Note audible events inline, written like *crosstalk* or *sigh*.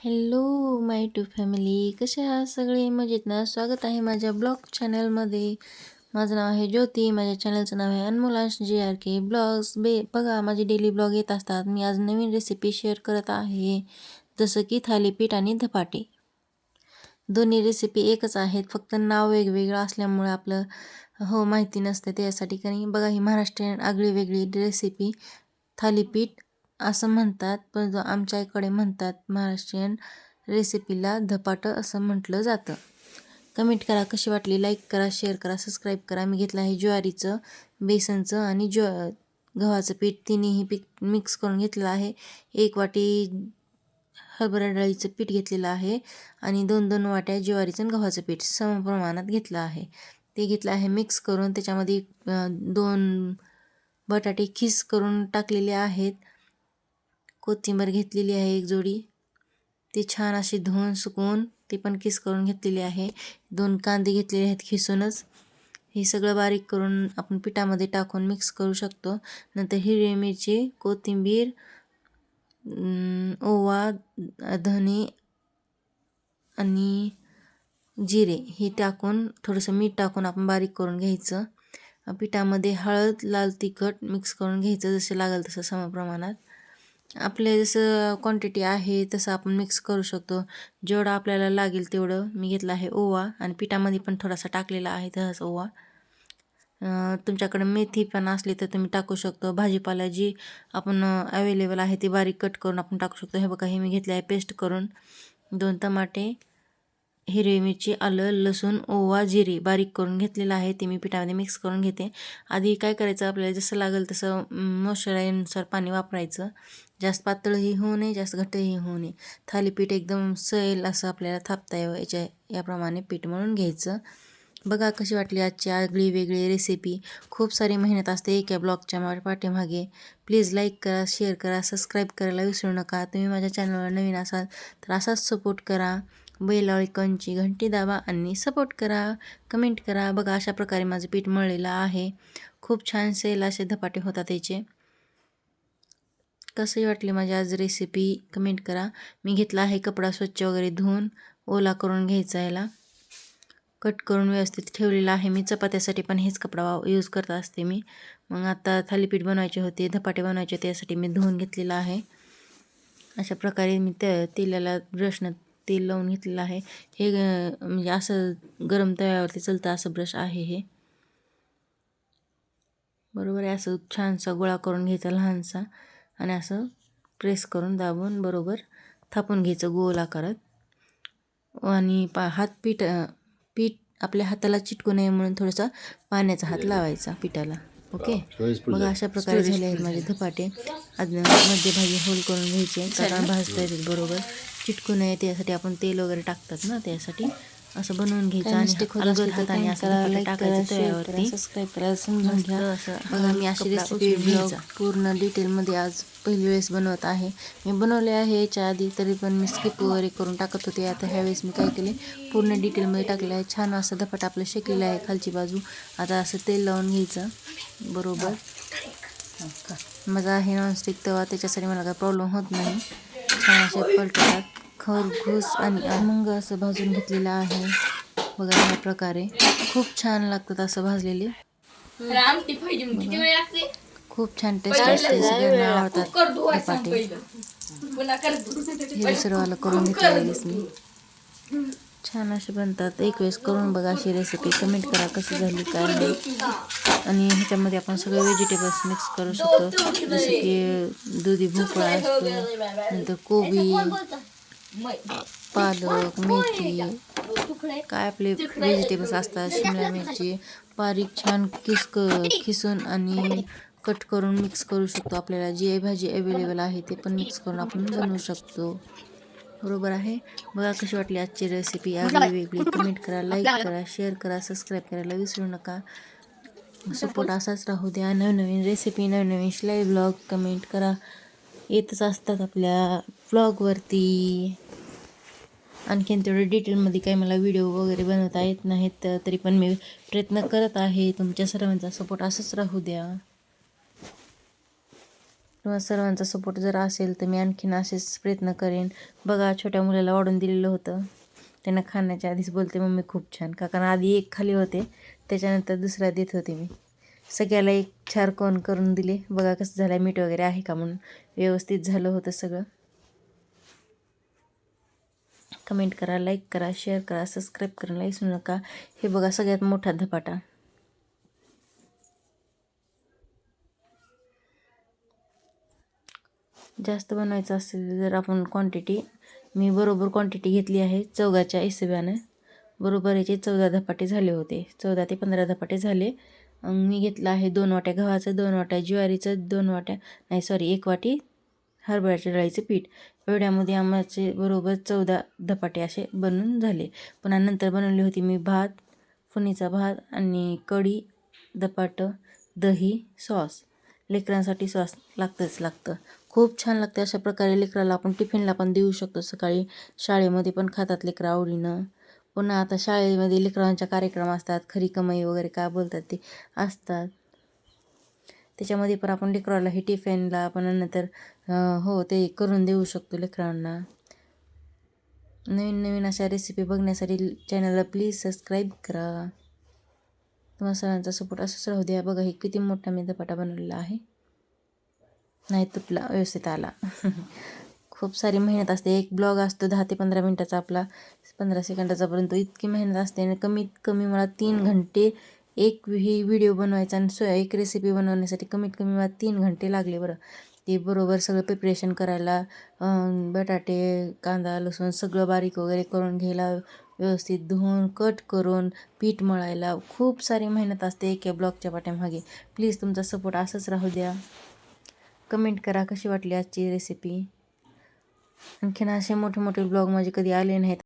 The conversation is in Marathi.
हॅलो माय टू फॅमिली कसे आहात सगळे? मजेत ना? स्वागत आहे माझ्या ब्लॉग चॅनलमध्ये माझं नाव आहे ज्योती. माझ्या चॅनलचं नाव आहे अनमोलाश. जे आर के ब्लॉग्स बे बघा माझे डेली ब्लॉग येत असतात. मी आज नवीन रेसिपी शेअर करत आहे. जसं की थालीपीठ आणि धपाटे. दोन्ही रेसिपी एकच आहेत. फक्त नाव वेगवेगळं असल्यामुळे आपलं हो माहिती नसते त्यासाठी कारण बघा ही महाराष्ट्रीयन आगळी वेगळी रेसिपी थालीपीठ असं म्हणतात पण आमच्या इकडे म्हणतात महाराष्ट्रीयन रेसिपीला धपाटं असं म्हटलं जातं. कमेंट करा कशी वाटली? लाईक करा शेअर करा सबस्क्राईब करा. मी घेतलं आहे ज्वारीचं बेसनचं आणि ज्व गव्हाचं पीठ. तिन्हीही पीठ मिक्स करून घेतलेलं आहे. एक वाटी हरभरा डाळीचं पीठ घेतलेलं आहे आणि दोन दोन वाट्या ज्वारीचं आणि गव्हाचं पीठ सम प्रमाणात घेतलं आहे. ते घेतलं आहे मिक्स करून. त्याच्यामध्ये दोन बटाटे खिस करून टाकलेले आहेत. कोथिंबीर घेतलेली आहे एक जोडी. ती छान अशी धुवून सुकवून ती पण किस करून घेतलेली आहे. दोन कांदे घेतलेले आहेत खिसूनच. हे सगळं बारीक करून आपण पिठामध्ये टाकून मिक्स करू शकतो. नंतर हिरवी मिरची कोथिंबीर ओवा धने आणि जिरे हे टाकून थोडंसं मीठ टाकून आपण बारीक करून घ्यायचं. पिठामध्ये हळद लाल तिखट मिक्स करून घ्यायचं जसं लागेल तसं समप्रमाणात आपले जसं क्वांटिटी आहे तसं आपण मिक्स करू शकतो. जेवढं आपल्याला लागेल तेवढं मी घेतलं आहे ओवा आणि पिठामध्ये पण थोडासा टाकलेला आहे तसाच ओवा. तुमच्याकडे मेथी पण असली तर तुम्ही टाकू शकतो. भाजीपाला जी आपण अवेलेबल आहे ती बारीक कट करून आपण टाकू शकतो. हे बघा हे मी घेतले आहे पेस्ट करून. दोन टमाटे हिरवी मिरची आलं लसूण ओवा जिरे बारीक करून घेतलेलं आहे. ते मी पिठामध्ये मिक्स करून घेते. आधी काय करायचं? आपल्याला जसं लागेल तसं मॉइश्चरायनुसार पाणी वापरायचं. जास्त पातळही होऊ नये जास्त घट्टही होऊ नये. थालीपीठ एकदम सैल असं आपल्याला थापता यावं याच्या याप्रमाणे पीठ म्हणून घ्यायचं. बघा कशी वाटली आजची आगळी वेगळी रेसिपी खूप सारी मेहनत असते एका ब्लॉगच्या पाठीमागे. प्लीज लाईक करा शेअर करा सबस्क्राईब करायला विसरू नका. तुम्ही माझ्या चॅनलवर नवीन असाल तर असाच सपोर्ट करा. बैल आयकॉनची घंटी दाबा आणि सपोर्ट करा. कमेंट करा. बघा अशा प्रकारे माझं पीठ मळलेलं आहे. खूप छान सेल असे धपाटे होतात त्याचे कसंही वाटली माझी आज रेसिपी कमेंट करा. मी घेतला आहे कपडा स्वच्छ वगैरे धुवून ओला करून घ्यायचा याला. कट करून व्यवस्थित ठेवलेला आहे मी. चपात्यासाठी पण हेच कपडा यूज करत असते मी. मग आता थालीपीठ बनवायचे होते धपाटे बनवायचे होते यासाठी मी धुवून घेतलेला आहे. अशा प्रकारे मी त्या तेलाला ब्रशनं तेल लावून घेतलेलं आहे. हे म्हणजे असं गरम तव्यावरती चलतं असं ब्रश आहे हे. बरोबर आहे असं छानसा गोळा करून घ्यायचा लहानसा. आणि असं प्रेस करून दाबून बरोबर थापून घ्यायचं गोल आकारात. आणि पा हात पीठ पीठ आपल्या हाताला चिटकू नये म्हणून थोडासा पाण्याचा हात लावायचा पिठाला. ओके? बघा अशा प्रकारे झाले आहेत माझे धपाटे. मध्यभागी होल करून घ्यायचे. कारण भाजता येतात बरोबर. चिटकू नये त्यासाठी आपण तेल वगैरे टाकतात ना त्यासाठी. असं बनवून घ्यायचं आणि अलगद हाताने असं टाकायचं तव्यावरती. सबस्क्राईब करायला समजून घ्या. असं बघा मी अशी रेसिपी ब्लॉग पूर्ण डिटेलमध्ये आज पहिली वेळेस बनवत आहे. मी बनवले आहे याच्या आधी तरी पण मी स्किप वगैरे करून टाकत होते. आता ह्यावेळेस मी काय केले पूर्ण डिटेलमध्ये टाकलं आहे. छान असं धपाट आपलं शेकलेलं आहे खालची बाजू. आता असं तेल लावून घ्यायचं. बरोबर. माझा आहे नॉनस्टिक तवा. त्याच्यासाठी मला काही प्रॉब्लेम होत नाही. छान असे पलटतात खरघूस आणि अमंग असं भाजून घेतलेलं आहे. बघा ह्या प्रकारे. खूप छान लागतात असं भाजलेले. खूप छान टेस्ट असते. सगळ्यांना आवडतात धपाटे हे सर्वाला करून घेतलं लगेच मी छान असे बनतात. एक वेळेस करून बघा अशी रेसिपी कमेंट करा कशी झाली काय नाही. आणि ह्याच्यामध्ये आपण सगळे व्हेजिटेबल्स मिक्स करू शकतो. जसं की दुधी भोपळा असतो नंतर कोबी पालक मेथी काय आपले व्हेजिटेबल्स असतात शिमला मिरची बारीक छान किस किसून खिसून आणि कट करून मिक्स करू शकतो आपल्याला. जी भाजी अवेलेबल आहे ते पण मिक्स करून आपण बनवू शकतो. बरोबर आहे? बघा कशी वाटली आजची रेसिपी आगळी वेगळी कमेंट करा लाईक करा शेअर करा सबस्क्राईब करायला विसरू नका. सपोर्ट असाच राहू द्या. नवनवीन रेसिपी नवनवीन शिलाई ब्लॉग कमेंट करा. येतच असतात आपल्या व्लॉगवरती आणखीन तेवढं डिटेलमध्ये काही मला व्हिडिओ वगैरे बनवता येत नाहीत तरी पण मी प्रयत्न करत आहे. तुमच्या सर्वांचा सपोर्ट असंच राहू द्या. किंवा सर्वांचा सपोर्ट जर असेल तर मी आणखीन असेच प्रयत्न करेन. बघा छोट्या मुलाला वाढून दिलेलं होतं. त्यांना खाण्याच्या आधीच बोलते मम्मी खूप छान. का कारण आधी एक खाली होते त्याच्यानंतर दुसरा देत होते मी. सगळ्याला एक चार कोण करून दिले. बघा कसं झालं मीठ वगैरे आहे का म्हणून व्यवस्थित झालं होतं सगळं. कमेंट करा लाईक करा शेअर करा सबस्क्राईब करायला विसरू नका. हे बघा सगळ्यात मोठा धपाटा. जास्त बनवायचं असेल जर आपण क्वांटिटी मी बरोबर क्वांटिटी घेतली आहे चौघाच्या हिशोबानं. बरोबर याचे चौदा धपाटे झाले होते. चौदा ते पंधरा धपाटे झाले. मी घेतलं आहे दोन वाट्या गव्हाचं दोन वाट्या ज्वारीचं दोन वाट्या नाही सॉरी एक वाटी हरभऱ्याच्या डाळीचे पीठ. एवढ्यामध्ये आम्हाचे बरोबर चौदा धपाटे असे बनून झाले. पुन्हा नंतर बनवली होती मी भात फुनीचा भात आणि कढी धपाटं दही सॉस. लेकरांसाठी सॉस लागतंच लागतं. खूप छान लागते अशा प्रकारे लेकराला आपण टिफिनला पण देऊ शकतो. सकाळी शाळेमध्ये पण खातात लेकरं आवडीनं. पुन्हा आता शाळेमध्ये लेकरांच्या कार्यक्रम असतात. खरी कमाई वगैरे काय बोलतात ते? असतात. त्याच्यामध्ये पण आपण लेकराला हे टिफिनला आपण नंतर हो ते करून देऊ शकतो लेकरांना. नवीन नवीन अशा रेसिपी बघण्यासाठी चॅनलला प्लीज सबस्क्राईब करा. तुम्हाला सरांचा सपोर्ट असंच राहू द्या. बघा हे किती मोठा मी धपाटा बनवलेला आहे. नाही तुटला व्यवस्थित आला. *laughs* खूप सारी मेहनत असते. एक ब्लॉग असतो दहा ते पंधरा मिनटाचा आपला पंधरा सेकंडाचापर्यंत परंतु इतकी मेहनत असते आणि कमीत कमी मला तीन घंटे एक ही व्हिडिओ बनवायचा आणि सो एक रेसिपी बनवण्यासाठी कमीत कमी मला तीन घंटे लागले बरं. ते बरोबर सगळं प्रिपरेशन करायला बटाटे कांदा लसूण सगळं बारीक वगैरे करून घ्यायला व्यवस्थित धुवून कट करून पीठ मळायला. खूप सारी मेहनत असते एका ब्लॉगच्या पाठ्यामागे. प्लीज तुमचा सपोर्ट असंच राहू द्या. कमेंट करा कशी वाटली आजची रेसिपी आणखीन असे मोठे मोठे ब्लॉग माझे कधी आले नाहीत.